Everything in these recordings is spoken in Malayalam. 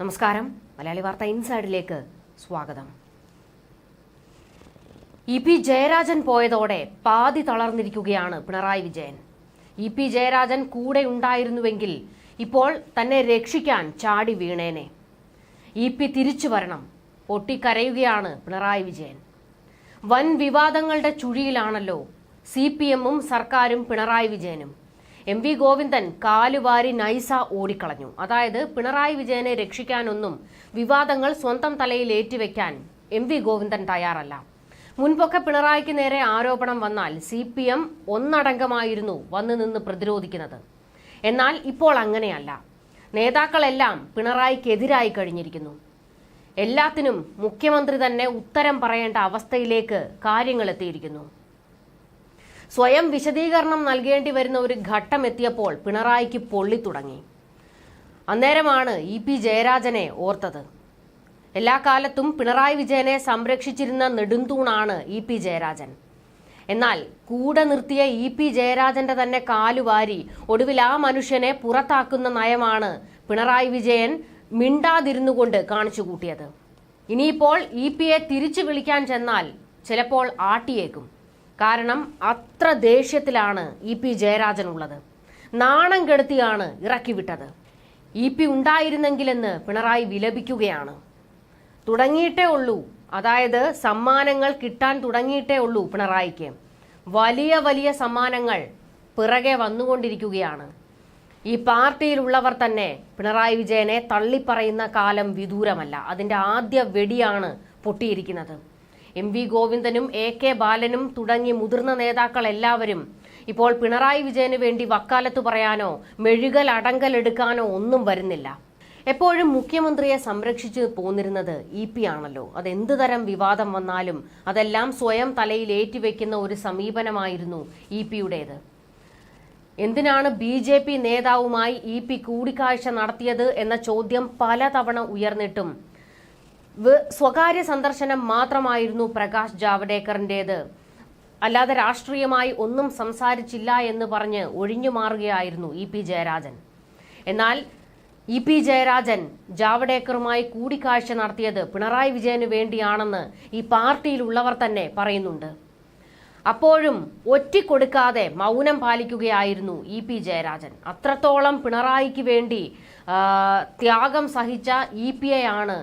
നമസ്കാരം. മലയാളി വാർത്ത ഇൻസൈഡിലേക്ക് സ്വാഗതം. ഇ പി ജയരാജൻ പോയതോടെ പാതി തളർന്നിരിക്കുകയാണ് പിണറായി വിജയൻ. ഇ പി ജയരാജൻ കൂടെ ഉണ്ടായിരുന്നുവെങ്കിൽ ഇപ്പോൾ തന്നെ രക്ഷിക്കാൻ ചാടി വീണേനെ. ഇ പി തിരിച്ചു വരണം പൊട്ടിക്കരയുകയാണ് പിണറായി വിജയൻ. വൻ വിവാദങ്ങളുടെ ചുഴിയിലാണല്ലോ സി പി എമ്മും സർക്കാരും പിണറായി വിജയനും. എം വി ഗോവിന്ദൻ കാലുവാരി നൈസ ഓടിക്കളഞ്ഞു. അതായത് പിണറായി വിജയനെ രക്ഷിക്കാനൊന്നും വിവാദങ്ങൾ സ്വന്തം തലയിൽ ഏറ്റുവെക്കാൻ എം വി ഗോവിന്ദൻ തയ്യാറല്ല. മുൻപൊക്കെ പിണറായിക്ക് നേരെ ആരോപണം വന്നാൽ സി പി എം ഒന്നടങ്കമായിരുന്നു വന്നു നിന്ന് പ്രതിരോധിക്കുന്നത്. എന്നാൽ ഇപ്പോൾ അങ്ങനെയല്ല. നേതാക്കളെല്ലാം പിണറായിക്കെതിരായി കഴിഞ്ഞിരിക്കുന്നു. എല്ലാത്തിനും മുഖ്യമന്ത്രി തന്നെ ഉത്തരം പറയേണ്ട അവസ്ഥയിലേക്ക് കാര്യങ്ങൾ എത്തിയിരിക്കുന്നു. സ്വയം വിശദീകരണം നൽകേണ്ടി വരുന്ന ഒരു ഘട്ടം എത്തിയപ്പോൾ പിണറായിക്ക് പൊള്ളി തുടങ്ങി. അന്നേരമാണ് ഇ പി ജയരാജനെ ഓർത്തത്. എല്ലാ കാലത്തും പിണറായി വിജയനെ സംരക്ഷിച്ചിരുന്ന നെടുന്തൂണാണ് ഇ പി ജയരാജൻ. എന്നാൽ കൂടെ നിർത്തിയ ഇ പി ജയരാജന്റെ തന്നെ കാലുവാരി ഒടുവിൽ ആ മനുഷ്യനെ പുറത്താക്കുന്ന നയമാണ് പിണറായി വിജയൻ മിണ്ടാതിരുന്നുകൊണ്ട് കാണിച്ചു കൂട്ടിയത്. ഇനിയിപ്പോൾ ഇ പിയെ തിരിച്ചു വിളിക്കാൻ ചെന്നാൽ ചിലപ്പോൾ ആട്ടിയേക്കും. കാരണം അത്ര ദേഷ്യത്തിലാണ് ഇ പി ജയരാജൻ ഉള്ളത്. നാണം കെടുത്തിയാണ് ഇറക്കിവിട്ടത് ഇ പി ഉണ്ടായിരുന്നെങ്കിലെന്ന് പിണറായി വിലപിക്കുകയാണ്. തുടങ്ങിയിട്ടേ ഉള്ളൂ. അതായത് സമ്മാനങ്ങൾ കിട്ടാൻ തുടങ്ങിയിട്ടേ ഉള്ളൂ പിണറായിക്ക്. വലിയ വലിയ സമ്മാനങ്ങൾ പിറകെ വന്നുകൊണ്ടിരിക്കുകയാണ്. ഈ പാർട്ടിയിലുള്ളവർ തന്നെ പിണറായി വിജയനെ തള്ളിപ്പറയുന്ന കാലം വിദൂരമല്ല. അതിന്റെ ആദ്യ വെടിയാണ് പൊട്ടിയിരിക്കുന്നത്. എം വി ഗോവിന്ദനും എ കെ ബാലനും തുടങ്ങി മുതിർന്ന നേതാക്കൾ എല്ലാവരും ഇപ്പോൾ പിണറായി വിജയന് വേണ്ടി വക്കാലത്ത് പറയാനോ മെഴുകൽ അടങ്കലെടുക്കാനോ ഒന്നും വരുന്നില്ല. എപ്പോഴും മുഖ്യമന്ത്രിയെ സംരക്ഷിച്ച് പോന്നിരുന്നത് ഇ പി ആണല്ലോ. അതെന്ത് തരം വിവാദം വന്നാലും അതെല്ലാം സ്വയം തലയിൽ ഏറ്റുവെക്കുന്ന ഒരു സമീപനമായിരുന്നു ഇ പിയുടേത്. എന്തിനാണ് ബി ജെ പി നേതാവുമായി ഇ പി കൂടിക്കാഴ്ച നടത്തിയത് എന്ന ചോദ്യം പലതവണ ഉയർന്നിട്ടും സ്വകാര്യ സന്ദർശനം മാത്രമായിരുന്നു പ്രകാശ് ജാവ്ദേക്കറിന്റേത് അല്ലാതെ രാഷ്ട്രീയമായി ഒന്നും സംസാരിച്ചില്ല എന്ന് പറഞ്ഞ് ഒഴിഞ്ഞു മാറുകയായിരുന്നു ഇ പി ജയരാജൻ. എന്നാൽ ഇ പി ജയരാജൻ ജാവ്ദേക്കറുമായി കൂടിക്കാഴ്ച നടത്തിയത് പിണറായി വിജയന് വേണ്ടിയാണെന്ന് ഈ പാർട്ടിയിലുള്ളവർ തന്നെ പറയുന്നുണ്ട്. അപ്പോഴും ഒറ്റിക്കൊടുക്കാതെ മൗനം പാലിക്കുകയായിരുന്നു ഇ പി ജയരാജൻ. അത്രത്തോളം പിണറായിക്ക് വേണ്ടി ത്യാഗം സഹിച്ച ഇ പി എ ആണ്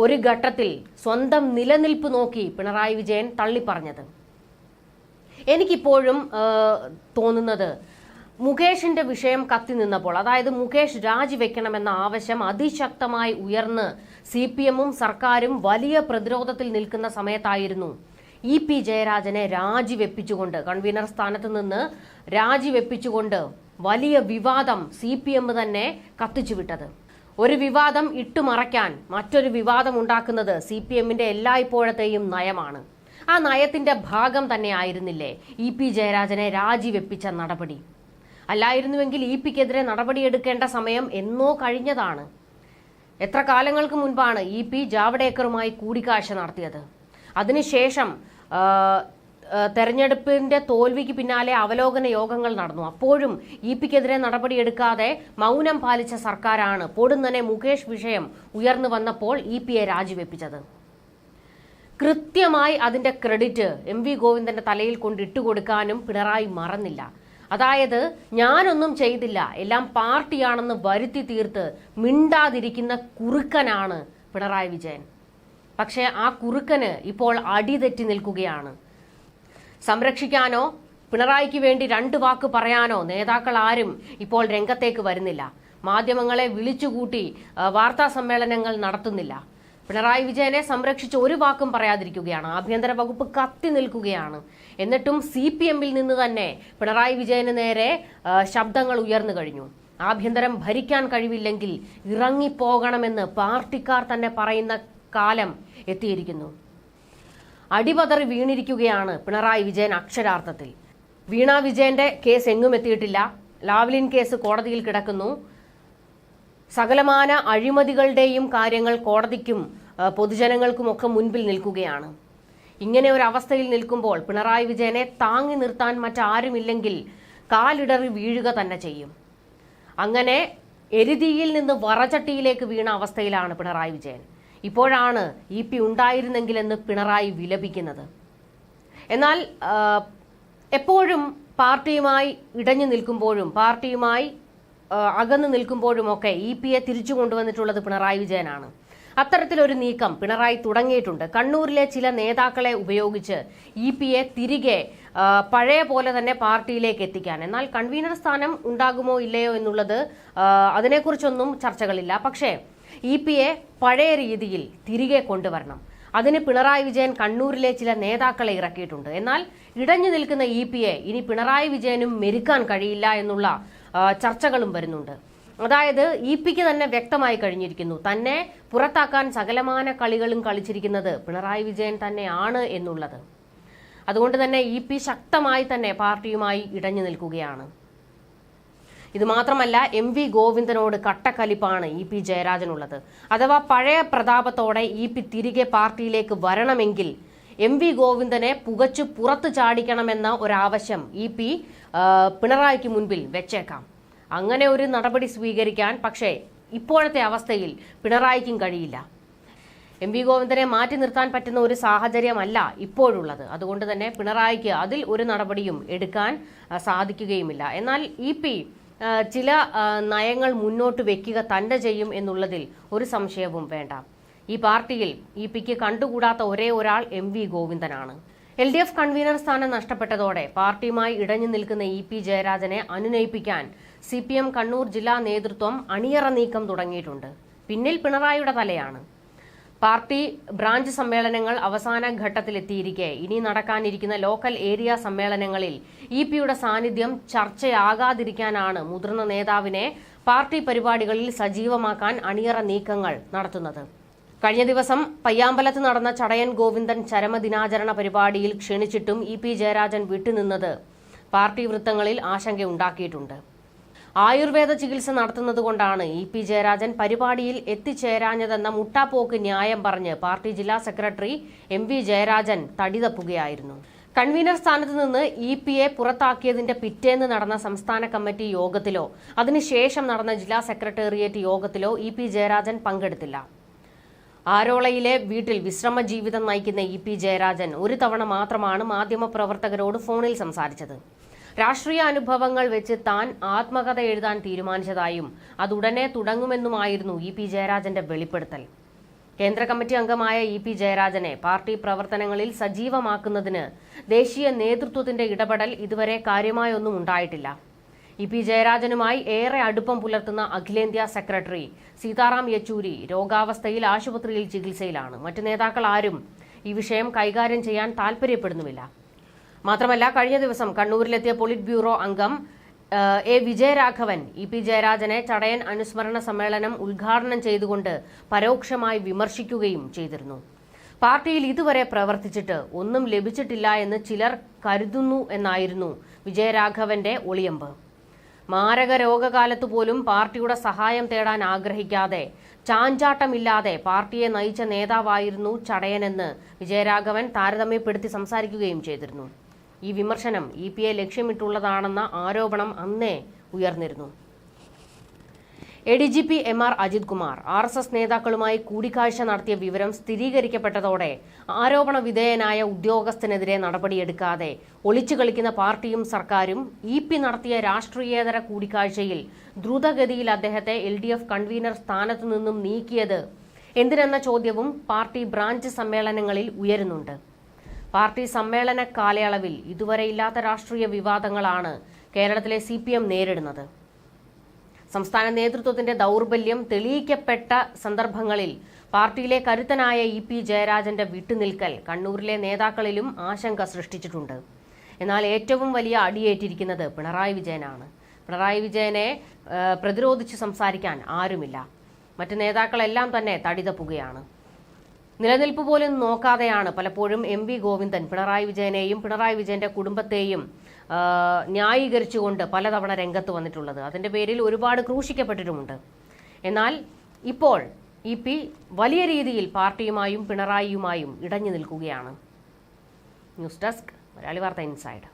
ഒരു ഘട്ടത്തിൽ സ്വന്തം നിലനിൽപ്പ് നോക്കി പിണറായി വിജയൻ തള്ളിപ്പറഞ്ഞത്. എനിക്കിപ്പോഴും തോന്നുന്നത് മുകേഷിന്റെ വിഷയം കത്തി നിന്നപ്പോൾ അതായത് മുകേഷ് രാജിവെക്കണമെന്ന ആവശ്യം അതിശക്തമായി ഉയർന്ന് സി പി എമ്മും സർക്കാരും വലിയ പ്രതിരോധത്തിൽ നിൽക്കുന്ന സമയത്തായിരുന്നു ഇ പി ജയരാജനെ രാജിവെപ്പിച്ചുകൊണ്ട് കൺവീനർ സ്ഥാനത്ത് നിന്ന് രാജിവെപ്പിച്ചുകൊണ്ട് വലിയ വിവാദം സി പി എം തന്നെ ഒരു വിവാദം ഇട്ടുമറയ്ക്കാൻ മറ്റൊരു വിവാദം ഉണ്ടാക്കുന്നത് സി പി എമ്മിന്റെ എല്ലായ്പ്പോഴത്തെയും നയമാണ്. ആ നയത്തിന്റെ ഭാഗം തന്നെ ആയിരുന്നില്ലേ ഇ പി ജയരാജനെ രാജിവെപ്പിച്ച നടപടി? അല്ലായിരുന്നുവെങ്കിൽ ഇ പിക്കെതിരെ നടപടിയെടുക്കേണ്ട സമയം എന്നോ കഴിഞ്ഞതാണ്. എത്ര കാലങ്ങൾക്ക് മുൻപാണ് ഇ പി ജാവ്ഡേക്കറുമായി കൂടിക്കാഴ്ച നടത്തിയത്? അതിനുശേഷം തെരഞ്ഞെടുപ്പിന്റെ തോൽവിക്ക് പിന്നാലെ അവലോകന യോഗങ്ങൾ നടന്നു. അപ്പോഴും ഇ പിക്കെതിരെ നടപടിയെടുക്കാതെ മൗനം പാലിച്ച സർക്കാരാണ് പൊടുന്നനെ മുകേഷ് വിഷയം ഉയർന്നു വന്നപ്പോൾ ഇ പിയെ രാജിവെപ്പിച്ചത്. കൃത്യമായി അതിന്റെ ക്രെഡിറ്റ് എം വി ഗോവിന്ദന്റെ തലയിൽ കൊണ്ട് ഇട്ടുകൊടുക്കാനും പിണറായി മറന്നില്ല. അതായത് ഞാനൊന്നും ചെയ്തില്ല. എല്ലാം പാർട്ടിയാണെന്ന് വരുത്തി തീർത്ത് മിണ്ടാതിരിക്കുന്ന കുറുക്കനാണ് പിണറായി വിജയൻ. പക്ഷേ ആ കുറുക്കന് ഇപ്പോൾ അടിതെറ്റി നിൽക്കുകയാണ്. സംരക്ഷിക്കാനോ പിണറായിക്ക് വേണ്ടി രണ്ട് വാക്ക് പറയാനോ നേതാക്കൾ ആരും ഇപ്പോൾ രംഗത്തേക്ക് വരുന്നില്ല. മാധ്യമങ്ങളെ വിളിച്ചുകൂട്ടി വാർത്താ സമ്മേളനങ്ങൾ നടത്തുന്നില്ല. പിണറായി വിജയനെ സംരക്ഷിച്ച് ഒരു വാക്കും പറയാതിരിക്കുകയാണ്. ആഭ്യന്തര വകുപ്പ് കത്തി നിൽക്കുകയാണ്. എന്നിട്ടും സി പി എമ്മിൽ നിന്ന് തന്നെ പിണറായി വിജയന് നേരെ ശബ്ദങ്ങൾ ഉയർന്നു കഴിഞ്ഞു. ആഭ്യന്തരം ഭരിക്കാൻ കഴിവില്ലെങ്കിൽ ഇറങ്ങിപ്പോകണമെന്ന് പാർട്ടിക്കാർ തന്നെ പറയുന്ന കാലം എത്തിയിരിക്കുന്നു. അടിപതറി വീണിരിക്കുകയാണ് പിണറായി വിജയൻ അക്ഷരാർത്ഥത്തിൽ. വീണ വിജയന്റെ കേസ് എങ്ങും എത്തിയിട്ടില്ല. ലാവ്ലിൻ കേസ് കോടതിയിൽ കിടക്കുന്നു. സകലമാന അഴിമതികളുടെയും കാര്യങ്ങൾ കോടതിക്കും പൊതുജനങ്ങൾക്കും പൊതുജനങ്ങൾക്കുമൊക്കെ മുൻപിൽ നിൽക്കുകയാണ്. ഇങ്ങനെ ഒരു അവസ്ഥയിൽ നിൽക്കുമ്പോൾ പിണറായി വിജയനെ താങ്ങി നിർത്താൻ മറ്റാരുമില്ലെങ്കിൽ കാലിടറി വീഴുക തന്നെ ചെയ്യും. അങ്ങനെ എരുതിയിൽ നിന്ന് വറചട്ടിയിലേക്ക് വീണ അവസ്ഥയിലാണ് പിണറായി വിജയൻ. ഇപ്പോഴാണ് ഇ പി ഉണ്ടായിരുന്നെങ്കിലെന്ന് പിണറായി വിലപിക്കുന്നത്. എന്നാൽ എപ്പോഴും പാർട്ടിയുമായി ഇടഞ്ഞു നിൽക്കുമ്പോഴും പാർട്ടിയുമായി അകന്നു നിൽക്കുമ്പോഴുമൊക്കെ ഇ പിയെ തിരിച്ചു കൊണ്ടുവന്നിട്ടുള്ളത് പിണറായി വിജയനാണ്. അത്തരത്തിലൊരു നീക്കം പിണറായി തുടങ്ങിയിട്ടുണ്ട്. കണ്ണൂരിലെ ചില നേതാക്കളെ ഉപയോഗിച്ച് ഇ പിയെ തിരികെ പഴയ പോലെ തന്നെ പാർട്ടിയിലേക്ക് എത്തിക്കാൻ. എന്നാൽ കൺവീനർ സ്ഥാനം ഉണ്ടാകുമോ ഇല്ലയോ എന്നുള്ളത് അതിനെക്കുറിച്ചൊന്നും ചർച്ചകളില്ല. പക്ഷേ ഇ പി എ പഴയ രീതിയിൽ തിരികെ കൊണ്ടുവരണം. അതിന് പിണറായി വിജയൻ കണ്ണൂരിലെ ചില നേതാക്കളെ ഇറക്കിയിട്ടുണ്ട്. എന്നാൽ ഇടഞ്ഞു നിൽക്കുന്ന ഇ പി എ ഇനി പിണറായി വിജയനും മെരുക്കാൻ കഴിയില്ല എന്നുള്ള ചർച്ചകളും വരുന്നുണ്ട്. അതായത് ഇ പിക്ക് തന്നെ വ്യക്തമായി കഴിഞ്ഞിരിക്കുന്നു. തന്നെ പുറത്താക്കാൻ സകലമാന കളികളും കളിച്ചിരിക്കുന്നത് പിണറായി വിജയൻ തന്നെയാണ് എന്നുള്ളത്. അതുകൊണ്ട് തന്നെ ഇ പി ശക്തമായി തന്നെ പാർട്ടിയുമായി ഇടഞ്ഞു നിൽക്കുകയാണ്. ഇത് മാത്രമല്ല എം വി ഗോവിന്ദനോട് കട്ടക്കലിപ്പാണ് ഇ പി ജയരാജനുള്ളത്. അഥവാ പഴയ പ്രതാപത്തോടെ ഇ പി തിരികെ പാർട്ടിയിലേക്ക് വരണമെങ്കിൽ എം വി ഗോവിന്ദനെ പുകച്ചു പുറത്തു ചാടിക്കണമെന്ന ഒരാവശ്യം ഇ പി പിണറായിക്ക് മുൻപിൽ വെച്ചേക്കാം. അങ്ങനെ ഒരു നടപടി സ്വീകരിക്കാൻ പക്ഷേ ഇപ്പോഴത്തെ അവസ്ഥയിൽ പിണറായിക്കും കഴിയില്ല. എം വി ഗോവിന്ദനെ മാറ്റി നിർത്താൻ പറ്റുന്ന ഒരു സാഹചര്യമല്ല ഇപ്പോഴുള്ളത്. അതുകൊണ്ട് തന്നെ പിണറായിക്ക് അതിൽ ഒരു നടപടിയും എടുക്കാൻ സാധിക്കുകയുമില്ല. എന്നാൽ ഇ പി ചില നയങ്ങൾ മുന്നോട്ട് വെക്കുക തന്നെ ചെയ്യും എന്നുള്ളതിൽ ഒരു സംശയവും വേണ്ട. ഈ പാർട്ടിയിൽ ഇ പിക്ക് കണ്ടുകൂടാത്ത ഒരേ ഒരാൾ എം വി ഗോവിന്ദനാണ്. എൽ ഡി എഫ് കൺവീനർ സ്ഥാനം നഷ്ടപ്പെട്ടതോടെ പാർട്ടിയുമായി ഇടഞ്ഞു നിൽക്കുന്ന ഇ പി ജയരാജനെ അനുനയിപ്പിക്കാൻ സി പി എം കണ്ണൂർ ജില്ലാ നേതൃത്വം അണിയറ നീക്കം തുടങ്ങിയിട്ടുണ്ട്. പിന്നിൽ പിണറായിയുടെ തലയാണ്. പാർട്ടി ബ്രാഞ്ച് സമ്മേളനങ്ങൾ അവസാന ഘട്ടത്തിലെത്തിയിരിക്കെ. ഇനി നടക്കാനിരിക്കുന്ന ലോക്കൽ ഏരിയ സമ്മേളനങ്ങളിൽ ഇ പിയുടെ സാന്നിധ്യം ചർച്ചയാകാതിരിക്കാനാണ് മുതിർന്ന നേതാവിനെ പാർട്ടി പരിപാടികളിൽ സജീവമാക്കാൻ അണിയറ നീക്കങ്ങൾ നടത്തുന്നത്. കഴിഞ്ഞ ദിവസം പയ്യാമ്പലത്ത് നടന്ന ചടയൻ ഗോവിന്ദൻ ചരമദിനാചരണ പരിപാടിയിൽ ക്ഷണിച്ചിട്ടും ഇ പി ജയരാജൻ വിട്ടുനിന്നത് പാർട്ടി വൃത്തങ്ങളിൽ ആശങ്കയുണ്ടാക്കിയിട്ടുണ്ട് ആയുർവേദ ചികിത്സ നടത്തുന്നതുകൊണ്ടാണ് ഇ പി ജയരാജൻ പരിപാടിയിൽ എത്തിച്ചേരാഞ്ഞതെന്ന മുട്ടാപ്പോക്ക് ന്യായം പറഞ്ഞ് പാർട്ടി ജില്ലാ സെക്രട്ടറി എം വി ജയരാജൻ തടിതപ്പുകയായിരുന്നു. കൺവീനർ സ്ഥാനത്ത് നിന്ന് ഇ പി എ പുറത്താക്കിയതിന്റെ പിറ്റേന്ന് നടന്ന സംസ്ഥാന കമ്മിറ്റി യോഗത്തിലോ അതിനുശേഷം നടന്ന ജില്ലാ സെക്രട്ടേറിയറ്റ് യോഗത്തിലോ ഇ പി ജയരാജൻ പങ്കെടുത്തില്ല. ആരോളയിലെ വീട്ടിൽ വിശ്രമ ജീവിതം നയിക്കുന്ന ഇ പി ജയരാജൻ ഒരു തവണ മാത്രമാണ് മാധ്യമപ്രവർത്തകരോട് ഫോണിൽ സംസാരിച്ചത്. രാഷ്ട്രീയ അനുഭവങ്ങൾ വെച്ച് താൻ ആത്മകഥ എഴുതാൻ തീരുമാനിച്ചതായും അതുടനെ തുടങ്ങുമെന്നുമായിരുന്നു ഇ പി ജയരാജന്റെ വെളിപ്പെടുത്തൽ. കേന്ദ്ര കമ്മിറ്റി അംഗമായ ഇ പി ജയരാജനെ പാർട്ടി പ്രവർത്തനങ്ങളിൽ സജീവമാക്കുന്നതിന് ദേശീയ നേതൃത്വത്തിന്റെ ഇടപെടൽ ഇതുവരെ കാര്യമായൊന്നും ഉണ്ടായിട്ടില്ല. ഇ പി ജയരാജനുമായി ഏറെ അടുപ്പം പുലർത്തുന്ന അഖിലേന്ത്യാ സെക്രട്ടറി സീതാറാം യെച്ചൂരി രോഗാവസ്ഥയിൽ ആശുപത്രിയിൽ ചികിത്സയിലാണ്. മറ്റു നേതാക്കൾ ആരും ഈ വിഷയം കൈകാര്യം ചെയ്യാൻ താൽപര്യപ്പെടുന്നുമില്ല. മാത്രമല്ല കഴിഞ്ഞ ദിവസം കണ്ണൂരിലെത്തിയ പോളിറ്റ് ബ്യൂറോ അംഗം എ വിജയരാഘവൻ ഇ പി ജയരാജനെ ചടയൻ അനുസ്മരണ സമ്മേളനം ഉദ്ഘാടനം ചെയ്തുകൊണ്ട് പരോക്ഷമായി വിമർശിക്കുകയും ചെയ്തിരുന്നു. പാർട്ടിയിൽ ഇതുവരെ പ്രവർത്തിച്ചിട്ട് ഒന്നും ലഭിച്ചിട്ടില്ല എന്ന് ചിലർ കരുതുന്നു എന്നായിരുന്നു വിജയരാഘവന്റെ ഒളിയമ്പ്. മാരക രോഗകാലത്ത് പോലും പാർട്ടിയുടെ സഹായം തേടാൻ ആഗ്രഹിക്കാതെ ചാഞ്ചാട്ടമില്ലാതെ പാർട്ടിയെ നയിച്ച നേതാവായിരുന്നു ചടയനെന്ന് വിജയരാഘവൻ താരതമ്യപ്പെടുത്തി സംസാരിക്കുകയും ചെയ്തിരുന്നു. ഈ വിമർശനം ഇ പി എ ലക്ഷ്യമിട്ടുള്ളതാണെന്ന ആരോപണം അന്നേ ഉയർന്നിരുന്നു. A D G P M R Ajith Kumar R S S നേതാക്കളുമായി കൂടിക്കാഴ്ച നടത്തിയ വിവരം സ്ഥിരീകരിക്കപ്പെട്ടതോടെ ആരോപണ വിധേയനായ ഉദ്യോഗസ്ഥനെതിരെ നടപടിയെടുക്കാതെ ഒളിച്ചു കളിക്കുന്ന പാർട്ടിയും സർക്കാരും ഇ പി നടത്തിയ രാഷ്ട്രീയേതര കൂടിക്കാഴ്ചയിൽ ദ്രുതഗതിയിൽ അദ്ദേഹത്തെ എൽ ഡി എഫ് കൺവീനർ സ്ഥാനത്തു നിന്നും നീക്കിയത് എന്തിനെന്ന ചോദ്യവും പാർട്ടി ബ്രാഞ്ച് സമ്മേളനങ്ങളിൽ ഉയരുന്നുണ്ട്. പാർട്ടി സമ്മേളന കാലയളവിൽ ഇതുവരെ ഇല്ലാത്ത രാഷ്ട്രീയ വിവാദങ്ങളാണ് കേരളത്തിലെ സി പി എം നേരിടുന്നത്. സംസ്ഥാന നേതൃത്വത്തിന്റെ ദൗർബല്യം തെളിയിക്കപ്പെട്ട സന്ദർഭങ്ങളിൽ പാർട്ടിയിലെ കരുത്തനായ ഇ പി ജയരാജന്റെ വിട്ടുനിൽക്കൽ കണ്ണൂരിലെ നേതാക്കളിലും ആശങ്ക സൃഷ്ടിച്ചിട്ടുണ്ട്. എന്നാൽ ഏറ്റവും വലിയ അടിയേറ്റിരിക്കുന്നത് പിണറായി വിജയനാണ്. പിണറായി വിജയനെ പ്രതിരോധിച്ച് സംസാരിക്കാൻ ആരുമില്ല. മറ്റ് നേതാക്കളെല്ലാം തന്നെ തടിതപ്പുകയാണ് നിലനിൽപ്പ് പോലും നോക്കാതെയാണ് പലപ്പോഴും എം വി ഗോവിന്ദൻ പിണറായി വിജയനെയും പിണറായി വിജയന്റെ കുടുംബത്തെയും ന്യായീകരിച്ചുകൊണ്ട് പലതവണ രംഗത്ത് വന്നിട്ടുള്ളത്. അതിന്റെ പേരിൽ ഒരുപാട് ക്രൂശിക്കപ്പെട്ടിട്ടുമുണ്ട്. എന്നാൽ ഇപ്പോൾ ഇ പി വലിയ രീതിയിൽ പാർട്ടിയുമായും പിണറായിയുമായും ഇടഞ്ഞു നിൽക്കുകയാണ്. ന്യൂസ് ഡെസ്ക് മലയാളി വാർത്ത ഇൻസൈഡ്.